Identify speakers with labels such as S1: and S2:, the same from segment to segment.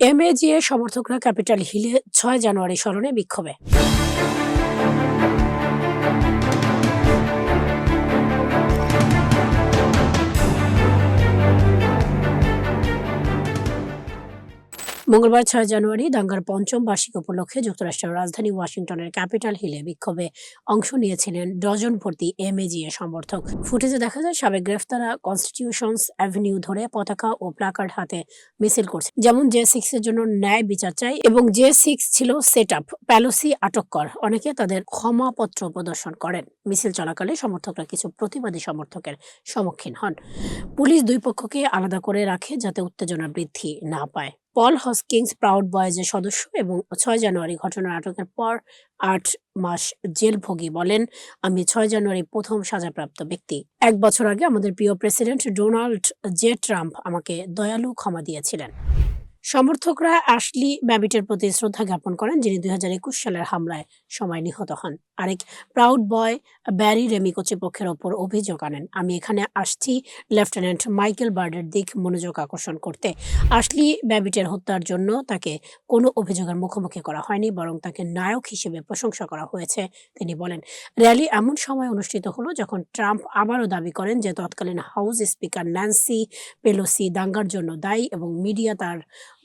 S1: এমএজিএ সমর্থকরা ক্যাপিটাল হিলে ছয় জানুয়ারি স্মরণে বিক্ষোভে। মঙ্গলবার ছয় জানুয়ারি দাঙ্গার পঞ্চম বার্ষিক উপলক্ষে যুক্তরাষ্ট্রের রাজধানী ওয়াশিংটনের ক্যাপিটাল হিলে বিক্ষোভে অংশ নিয়েছিলেন ডজন ভর্তি এমএজিএ সমর্থক। ফুটেজে দেখা যায়, সাবেক গ্রেফতারা কনস্টিটিউশনস অ্যাভিনিউ ধরে পতাকা ও প্লাকার্ড হাতে মিছিল করছে। যেমন জে সিক্স এর জন্য ন্যায় বিচার চাই এবং জে সিক্স ছিল সেট আপ, প্যালোসি আটক কর। অনেকে তাদের ক্ষমাপত্র প্রদর্শন করেন। মিছিল চলাকালে সমর্থকরা কিছু প্রতিবাদী সমর্থকের সম্মুখীন হন। পুলিশ দুই পক্ষকে আলাদা করে রাখে যাতে উত্তেজনা বৃদ্ধি না পায়। পল হস্কিংস প্রাউড বয়েজের সদস্য এবং ছয় জানুয়ারি ঘটনার আটকের পর আট মাস জেল ভোগী বলেন, আমি ছয় জানুয়ারি প্রথম সাজাপ্রাপ্ত ব্যক্তি। এক বছর আগে আমাদের প্রিয় প্রেসিডেন্ট ডোনাল্ড জে ট্রাম্প আমাকে দয়ালু ক্ষমা দিয়েছিলেন। সমর্থকরা অ্যাশলি ব্যাবিটের প্রতি শ্রদ্ধা জ্ঞাপন করেন, যিনি দুই হাজার একুশ সালের হামলায় সময় নিহত হন। আরেক প্রাউড বয় ব্যারি রেমি কর্তৃপক্ষের ওপর অভিযোগ আনেন, আমি এখানে আসছি লেফটেন্যান্ট মাইকেল বার্ডের দিক মনোযোগ আকর্ষণ করতে। আশলি ব্যাবিটের হত্যার জন্য তাকে কোনো অভিযোগের মুখোমুখি করা হয়নি, বরং তাকে নায়ক হিসেবে প্রশংসা করা হয়েছে তিনি বলেন। র্যালি এমন সময় অনুষ্ঠিত হলো যখন ট্রাম্প আবারও দাবি করেন যে তৎকালীন হাউস স্পিকার ন্যান্সি পেলোসি দাঙ্গার জন্য দায়ী এবং মিডিয়া তার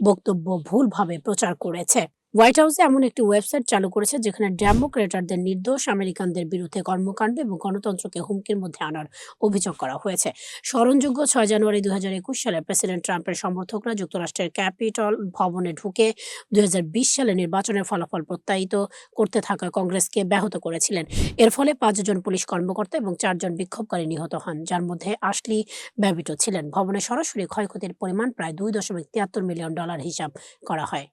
S1: বক্তব্য ভুলভাবে প্রচার করেছে। হোয়াইট হাউসে এমন একটি ওয়েবসাইট চালু করেছে যেখানে ডেমোক্রেটারদের নির্দোষ আমেরিকানদের বিরুদ্ধে কর্মকাণ্ড এবং গণতন্ত্রকে হুমকির মধ্যে আনার অভিযোগ করা হয়েছে। স্মরণযোগ্য ছয় জানুয়ারি দুই হাজার একুশ সালে প্রেসিডেন্ট ট্রাম্পের সমর্থকরা যুক্তরাষ্ট্রের ক্যাপিটল ভবনে ঢুকে দুই হাজার বিশ সালে নির্বাচনের ফলাফল প্রত্যায়িত করতে থাকা কংগ্রেসকে ব্যাহত করেছিলেন। এর ফলে পাঁচজন পুলিশ কর্মকর্তা এবং চারজন বিক্ষোভকারী নিহত হন, যার মধ্যে আশলি ব্যাবিটো ছিলেন। ভবনে সরাসরি ক্ষয়ক্ষতির পরিমাণ প্রায় দুই দশমিক তিয়াত্তর মিলিয়ন ডলার হিসাব করা হয়।